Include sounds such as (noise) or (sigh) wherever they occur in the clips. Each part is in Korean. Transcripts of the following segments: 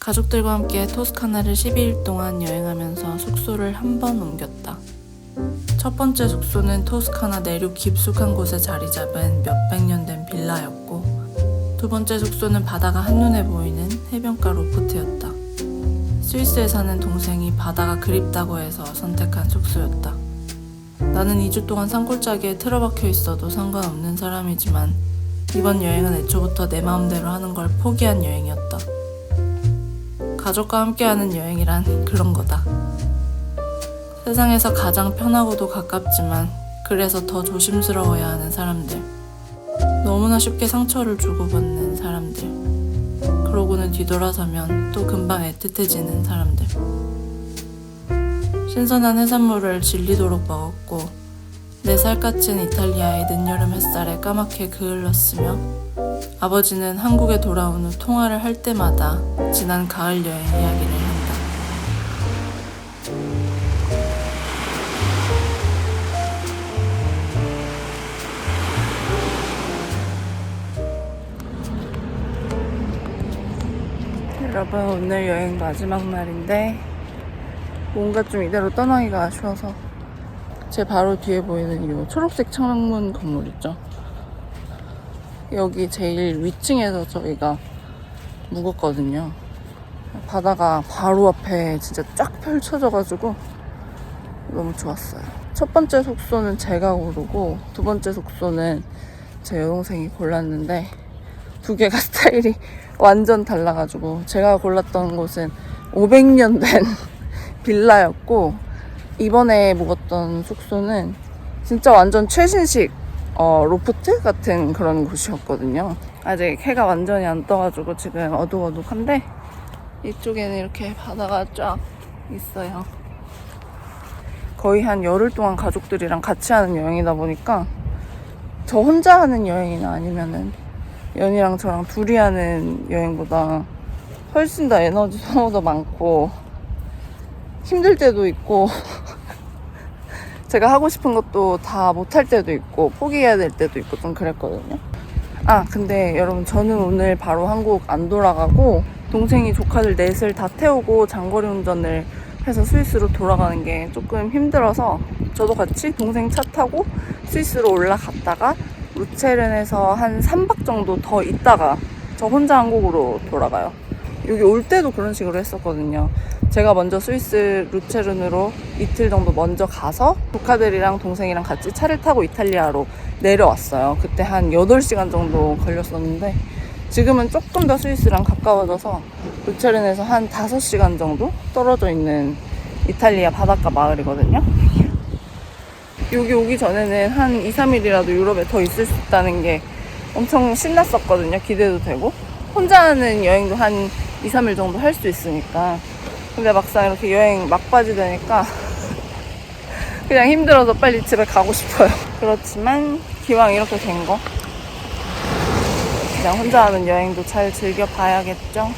가족들과 함께 토스카나를 12일 동안 여행하면서 숙소를 한 번 옮겼다. 첫 번째 숙소는 토스카나 내륙 깊숙한 곳에 자리 잡은 몇백 년 된 빌라였고, 두 번째 숙소는 바다가 한눈에 보이는 해변가 로프트였다. 스위스에 사는 동생이 바다가 그립다고 해서 선택한 숙소였다. 나는 2주 동안 산골짜기에 틀어박혀 있어도 상관없는 사람이지만 이번 여행은 애초부터 내 마음대로 하는 걸 포기한 여행이었다. 가족과 함께하는 여행이란 그런 거다. 세상에서 가장 편하고도 가깝지만 그래서 더 조심스러워야 하는 사람들. 너무나 쉽게 상처를 주고받는 사람들. 그러고는 뒤돌아서면 또 금방 애틋해지는 사람들. 신선한 해산물을 질리도록 먹었고 내 살갗은 이탈리아의 늦여름 햇살에 까맣게 그을렀으며 아버지는 한국에 돌아온 후 통화를 할 때마다 지난 가을 여행 이야기를 한다. 여러분 오늘 여행 마지막 날인데 뭔가 좀 이대로 떠나기가 아쉬워서 제 바로 뒤에 보이는 이 초록색 창문 건물 있죠 여기 제일 위층에서 저희가 묵었거든요. 바다가 바로 앞에 진짜 쫙 펼쳐져가지고 너무 좋았어요. 첫 번째 숙소는 제가 고르고 두 번째 숙소는 제 여동생이 골랐는데 두 개가 (laughs) 스타일이 완전 달라가지고 제가 골랐던 곳은 500년 된 (laughs) 빌라였고 이번에 묵었던 숙소는 진짜 완전 최신식 어, 로프트 같은 그런 곳이었거든요. 아직 해가 완전히 안 떠가지고 지금 어둑어둑한데 이쪽에는 이렇게 바다가 쫙 있어요. 거의 한 열흘 동안 가족들이랑 같이 하는 여행이다 보니까 저 혼자 하는 여행이나 아니면은 연이랑 저랑 둘이 하는 여행보다 훨씬 더 에너지 소모도 (laughs) 많고 힘들 때도 있고 제가 하고 싶은 것도 다 못할 때도 있고 포기해야 될 때도 있고 좀 그랬거든요. 아 근데 여러분 저는 오늘 바로 한국 안 돌아가고 동생이 조카들 넷을 다 태우고 장거리 운전을 해서 스위스로 돌아가는 게 조금 힘들어서 저도 같이 동생 차 타고 스위스로 올라갔다가 루체른에서 한 3박 정도 더 있다가 저 혼자 한국으로 돌아가요. 여기 올 때도 그런 식으로 했었거든요. 제가 먼저 스위스 루체른으로 이틀 정도 먼저 가서 조카들이랑 동생이랑 같이 차를 타고 이탈리아로 내려왔어요. 그때 한 8시간 정도 걸렸었는데 지금은 조금 더 스위스랑 가까워져서 루체른에서 한 5시간 정도 떨어져 있는 이탈리아 바닷가 마을이거든요. 여기 오기 전에는 한 2, 3일이라도 유럽에 더 있을 수 있다는 게 엄청 신났었거든요. 기대도 되고. 혼자 하는 여행도 한 2, 3일 정도 할 수 있으니까. 근데 막상 이렇게 여행 막바지 되니까 (laughs) 그냥 힘들어서 빨리 집에 가고 싶어요. 그렇지만 기왕 이렇게 된 거. 그냥 혼자 하는 여행도 잘 즐겨봐야겠죠.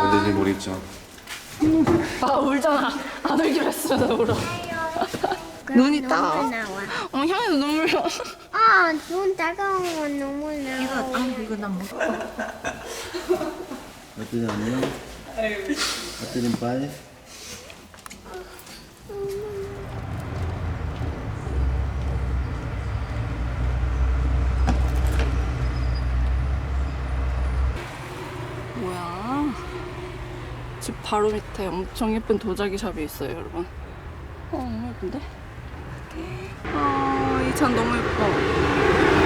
원래지 모르겠죠. 아, 울잖아. 안 울기로 했으면 울어. 눈이 따가워. 나와. 어, 향에도 눈물 나. 아, 눈 따가운 건 눈물 나와. 이거 아, 이거 나 먹어. 어때는 안녕? 어때는 빠이? 뭐야? 집 바로 밑에 엄청 예쁜 도자기 샵이 있어요, 여러분. 어, 너무 예쁜데? 잔 너무 예뻐.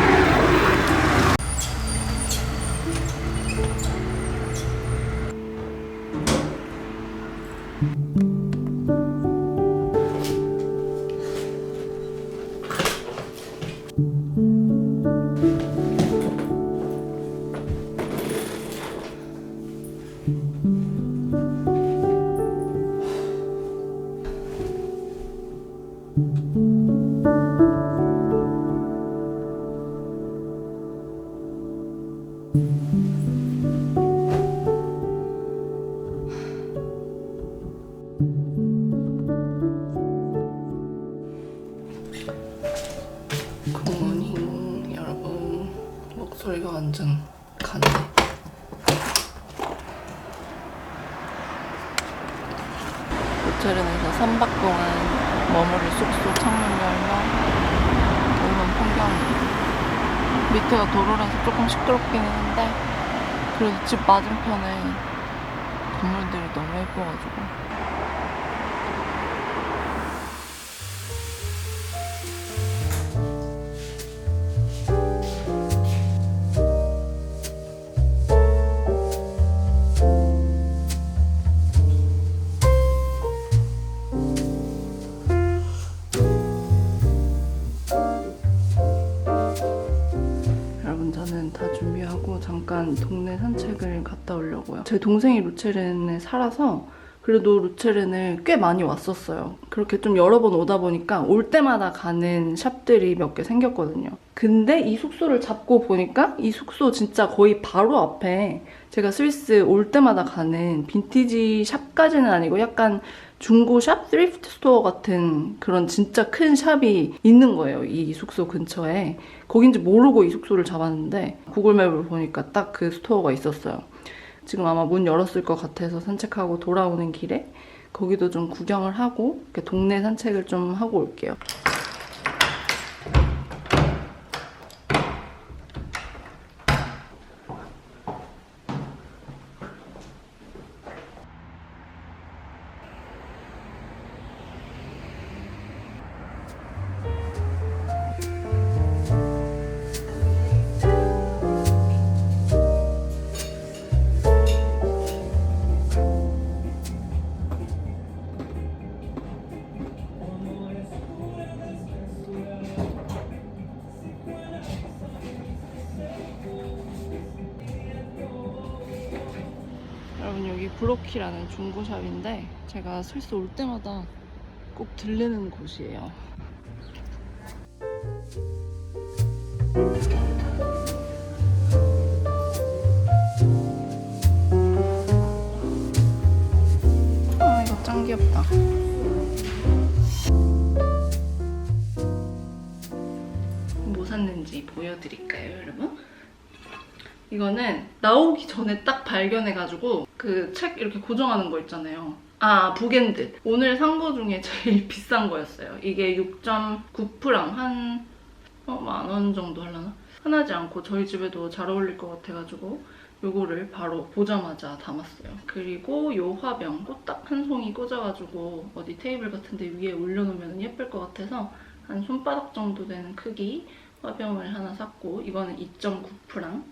밑에가 도로라서 조금 시끄럽긴 했는데 그래도 집 맞은편에 건물들이 너무 예뻐가지고 저는 다 준비하고 잠깐 동네 산책을 갔다 오려고요. 제 동생이 루체른에 살아서 그래도 루체른을 꽤 많이 왔었어요. 그렇게 좀 여러 번 오다 보니까 올 때마다 가는 샵들이 몇 개 생겼거든요. 근데 이 숙소를 잡고 보니까 이 숙소 진짜 거의 바로 앞에 제가 스위스 올 때마다 가는 빈티지 샵까지는 아니고 약간 중고 샵, 스리프트 스토어 같은 그런 진짜 큰 샵이 있는 거예요. 이 숙소 근처에. 거긴지 모르고 이 숙소를 잡았는데 구글맵을 보니까 딱 그 스토어가 있었어요. 지금 아마 문 열었을 것 같아서 산책하고 돌아오는 길에 거기도 좀 구경을 하고 동네 산책을 좀 하고 올게요. 브로키라는 중고샵인데 제가 스위스 올 때마다 꼭 들르는 곳이에요. 아 이거 짱 귀엽다. 뭐 샀는지 보여드릴까요, 여러분? 이거는 나오기 전에 딱 발견해가지고 그 책 이렇게 고정하는 거 있잖아요. 아, 북엔드. 오늘 산 거 중에 제일 (laughs) 비싼 거였어요. 이게 6.9프랑 한, 어, 만원 정도 하려나? 흔하지 않고 저희 집에도 잘 어울릴 것 같아가지고 요거를 바로 보자마자 담았어요. 그리고 요 화병 꽃딱 한 송이 꽂아가지고 어디 테이블 같은 데 위에 올려놓으면 예쁠 것 같아서 한 손바닥 정도 되는 크기 화병을 하나 샀고 이거는 2.9프랑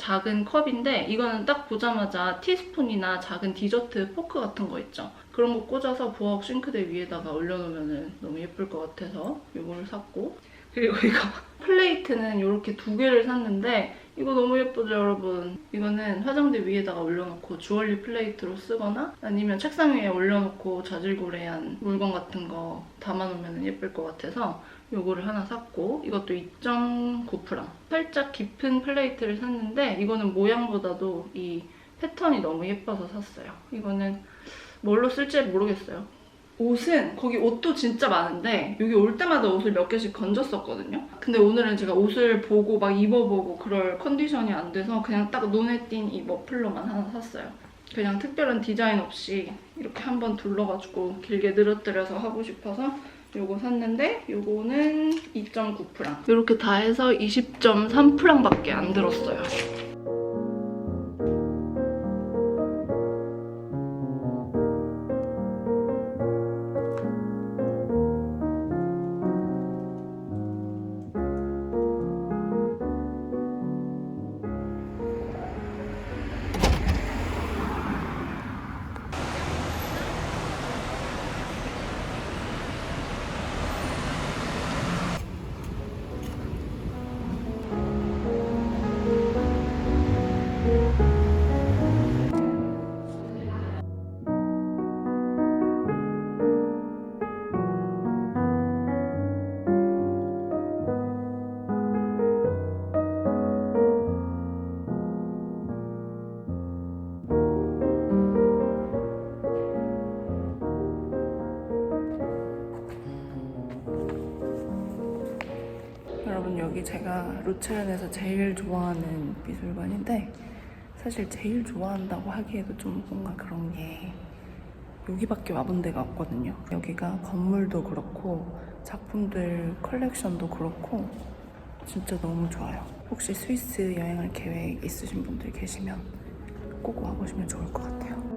작은 컵인데 이거는 딱 보자마자 티스푼이나 작은 디저트 포크 같은 거 있죠. 그런 거 꽂아서 부엌 싱크대 위에다가 올려놓으면 너무 예쁠 것 같아서 이거를 샀고 그리고 (laughs) 이거 플레이트는 이렇게 두 개를 샀는데 이거 너무 예쁘죠 여러분? 이거는 화장대 위에다가 올려놓고 주얼리 플레이트로 쓰거나 아니면 책상 위에 올려놓고 자질구레한 물건 같은 거 담아놓으면 예쁠 것 같아서 요거를 하나 샀고 이것도 2.9프랑 살짝 깊은 플레이트를 샀는데 이거는 모양보다도 이 패턴이 너무 예뻐서 샀어요. 이거는 뭘로 쓸지 모르겠어요. 옷은 거기 옷도 진짜 많은데 여기 올 때마다 옷을 몇 개씩 건졌었거든요. 근데 오늘은 제가 옷을 보고 막 입어보고 그럴 컨디션이 안 돼서 그냥 딱 눈에 띈 이 머플러만 하나 샀어요. 그냥 특별한 디자인 없이 이렇게 한번 둘러가지고 길게 늘어뜨려서 하고 싶어서 요거 샀는데 요거는 2.9프랑 이렇게 다 해서 20.3프랑밖에 안 들었어요. 루체른에서 제일 좋아하는 미술관인데 사실 제일 좋아한다고 하기에도 좀 뭔가 그런 게 여기밖에 와본 데가 없거든요. 여기가 건물도 그렇고 작품들 컬렉션도 그렇고 진짜 너무 좋아요. 혹시 스위스 여행할 계획 있으신 분들 계시면 꼭 와보시면 좋을 것 같아요.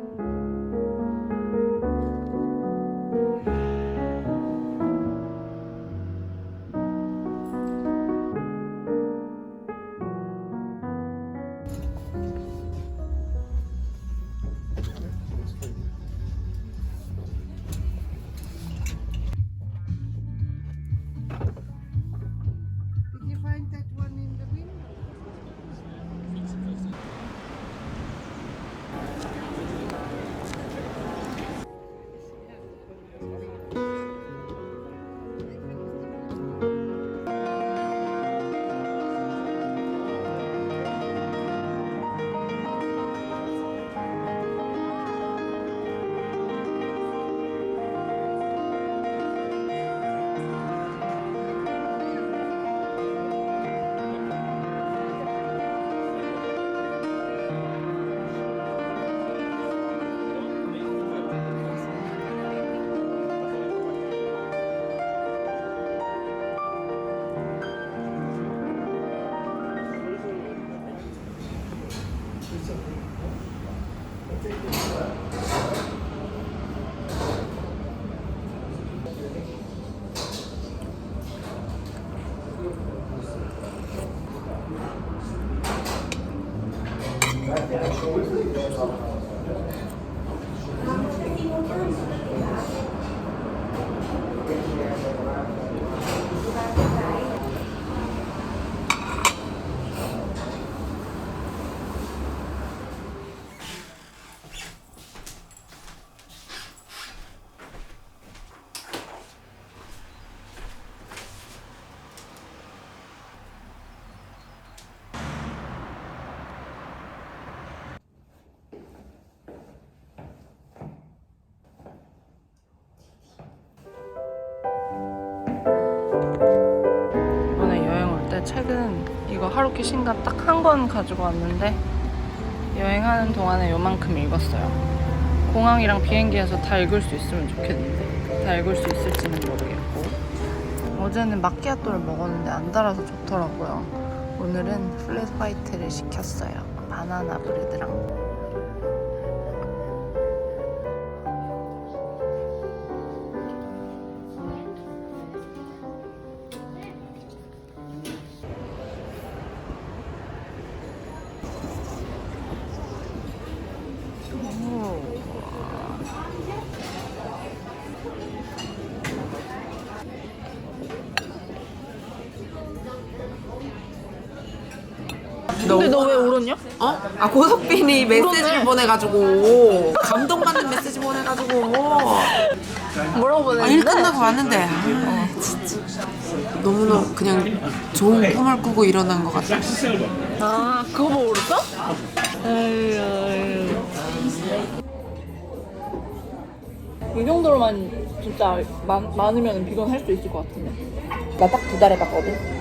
책은 이거 하루키 신간 딱 한 권 가지고 왔는데 여행하는 동안에 요만큼 읽었어요. 공항이랑 비행기에서 다 읽을 수 있으면 좋겠는데 다 읽을 수 있을지는 모르겠고 어제는 마키아토를 먹었는데 안 달아서 좋더라고요. 오늘은 플랫 화이트를 시켰어요. 바나나 브레드랑 근데 너 왜 울었냐? 어? 아 고석빈이 (laughs) 메시지를 보내가지고. 감동받는 메시지 보내가지고. 뭐라고 아, 보냈는데? 일 끝나고 왔는데. 아, 진짜. 너무너무 그냥 좋은 꿈을 꾸고 일어난 것 같아. 아 그거 보고 울었어? 아유 아유 이 정도로만 진짜 많, 많으면 비건 할 수 있을 것 같은데. 나 딱 두달 해봤거든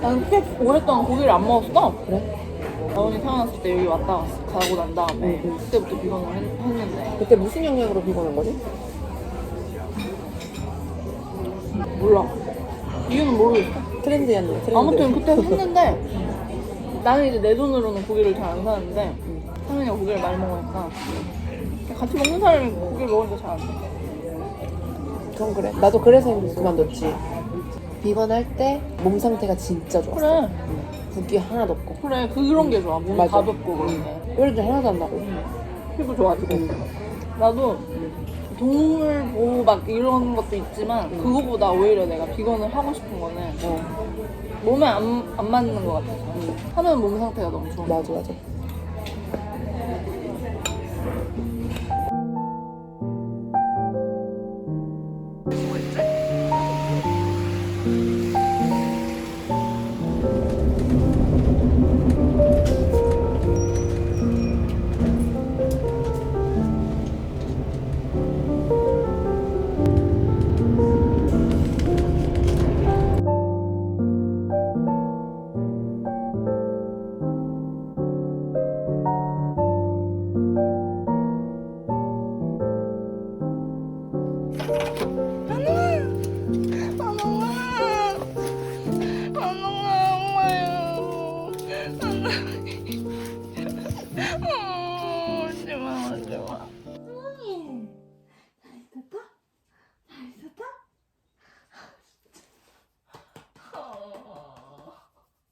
나는 꽤 오랫동안 고기를 안 먹었어. 그래? 나원이 태어났을 때 여기 왔다 갔어. 가고 난 다음에 그때부터 비건을 했, 했는데. 그때 무슨 영향으로 비건한 거지? 몰라. 이유는 모르겠어. 트렌드였네 트렌드. 아무튼 그때 (laughs) 했는데 나는 이제 내 돈으로는 고기를 잘 안 사는데 상민이가 고기를 많이 먹으니까 같이 먹는 사람이 고기를 먹으니까 잘 안 돼. 그건 그래. 나도 그래서 그만뒀지 비건 할 때 몸 상태가 진짜 좋았어. 그래. 응. 붓기 하나도 없고. 그래 그런 게 좋아. 몸 맞아. 가볍고 그런데. 하나도 안 나고. 피부 좋아지고. 나도 동물 보호 막 이런 것도 있지만 그거보다 오히려 내가 비건을 하고 싶은 거는 어. 몸에 안, 안 맞는 것 같아서 하면 몸 상태가 너무 좋아. 맞아 맞아.